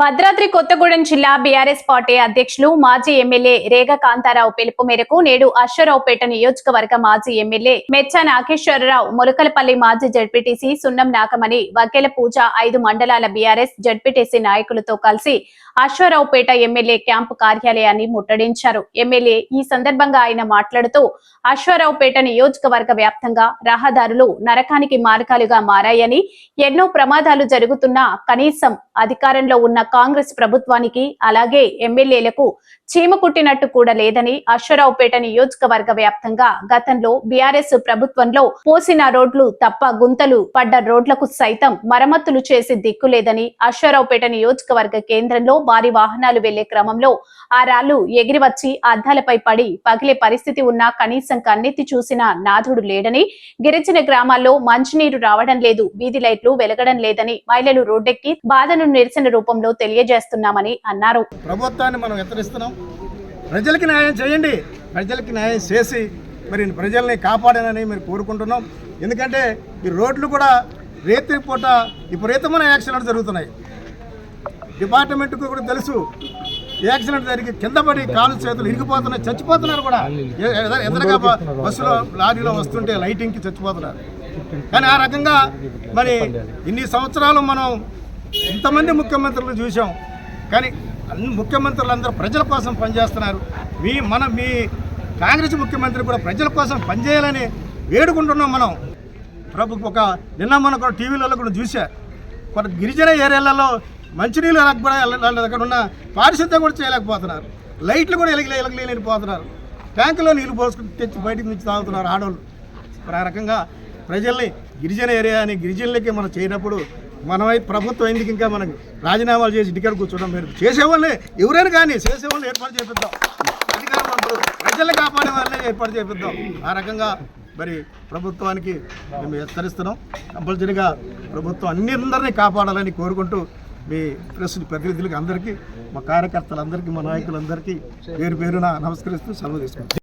భద్రాద్రి కొత్తగూడెం జిల్లా BRS party అధ్యక్షులు మాజీ ఎమ్మెల్యే రేగ కాంతారావు పిలుపు మేరకు నేడు అశ్వరావుపేట నియోజకవర్గ మాజీ ఎమ్మెల్యే మెచ్చ నాగేశ్వరరావు ములకలపల్లి మాజీ జడ్పీటీసీ సున్నం నాకమని వకేల పూజ ఐదు మండలాల బీఆర్ఎస్ జడ్పీటీసీ నాయకులతో కలిసి అశ్వరావుపేట ఎమ్మెల్యే క్యాంపు కార్యాలయాన్ని ముట్టడించారు. ఎమ్మెల్యే ఈ సందర్భంగా ఆయన మాట్లాడుతూ అశ్వరావుపేట నియోజకవర్గ వ్యాప్తంగా రహదారులు నరకానికి మార్గాలుగా మారాయని ఎన్నో ప్రమాదాలు జరుగుతున్నా కనీసం అధికారంలో ఉన్న కాంగ్రెస్ ప్రభుత్వానికి అలాగే ఎమ్మెల్యేలకు చీమ కుట్టినట్టు కూడా లేదని అశ్వరావుపేట నియోజకవర్గ వ్యాప్తంగా గతంలో బీఆర్ఎస్ ప్రభుత్వంలో పోసిన రోడ్లు తప్ప గుంతలు పడ్డ రోడ్లకు సైతం మరమ్మతులు చేసి దిక్కులేదని అశ్వరావుపేట నియోజకవర్గ కేంద్రంలో భారీ వాహనాలు వెళ్ళే క్రమంలో ఆ రాళ్ళు ఎగిరి వచ్చి అద్దాలపై పడి పగిలే పరిస్థితి ఉన్నా కనీసం కన్నెత్తి చూసిన నాథుడు లేడని గిరిజన గ్రామాల్లో మంచినీరు రావడం లేదు వీధి లైట్లు వెలగడం లేదని మహిళలు రోడ్డెక్కి బాధను నిరసన రూపంలో తెలియజేస్తున్నామని అన్నారు. ప్రభుత్వాన్ని మనం హెచ్చరిస్తున్నాం ప్రజలకి న్యాయం చేయండి. ప్రజలకి న్యాయం చేసి మరి ప్రజల్ని కాపాడానని మీరు కోరుకుంటున్నాం. ఎందుకంటే ఈ రోడ్లు కూడా రేత్రి పూట విపరీతమైన యాక్సిడెంట్ జరుగుతున్నాయి. డిపార్ట్మెంట్కు కూడా తెలుసు. యాక్సిడెంట్ జరిగి కింద పడి కాలు చేతులు ఇరిగిపోతున్నాయి. చచ్చిపోతున్నారు కూడా. ఎదురుగా బస్సులో లారీలో వస్తుంటే లైటింగ్కి చచ్చిపోతున్నారు. కానీ ఆ రకంగా మరి ఇన్ని సంవత్సరాలు మనం ఇంతమంది ముఖ్యమంత్రులు చూసాం కానీ అన్ని ముఖ్యమంత్రులు అందరూ ప్రజల కోసం పనిచేస్తున్నారు. మీ మన మీ కాంగ్రెస్ ముఖ్యమంత్రి కూడా ప్రజల కోసం పనిచేయాలని వేడుకుంటున్నాం మనం. ప్రభు ఒక నిన్న మన కూడా టీవీలలో కూడా చూసా కొంత గిరిజన ఏరియాలలో మంచినీళ్ళు కూడా దగ్గర ఉన్న పారిశుద్ధ్యం కూడా చేయలేకపోతున్నారు. లైట్లు కూడా ఎలగలే పోతున్నారు ట్యాంకులో నీళ్ళు పోసుకుని తెచ్చి బయటకు నుంచి తాగుతున్నారు ఆడవాళ్ళు ఆ రకంగా ప్రజల్ని గిరిజన ఏరియా అని గిరిజనులకి మనం చేయనప్పుడు మనమై ప్రభుత్వం ఎందుకు ఇంకా మనకి రాజీనామాలు చేసి ఇంటికాడ కూర్చోవడం మీరు చేసేవాళ్ళే. ఎవరైనా కానీ చేసేవాళ్ళని ఏర్పాటు చేపిద్దాం. అధికారం ప్రజల్ని కాపాడే వాళ్ళని ఏర్పాటు చేపిద్దాం. ఆ రకంగా మరి ప్రభుత్వానికి మేము హెచ్చరిస్తున్నాం. కంపల్సరీగా ప్రభుత్వం అన్నిందరినీ కాపాడాలని కోరుకుంటూ మీ ప్రెస్ ప్రతినిధులకి అందరికీ మా కార్యకర్తలందరికీ మా నాయకులందరికీ పేరు పేరున నమస్కరిస్తూ సెలవు తీసుకుంటాం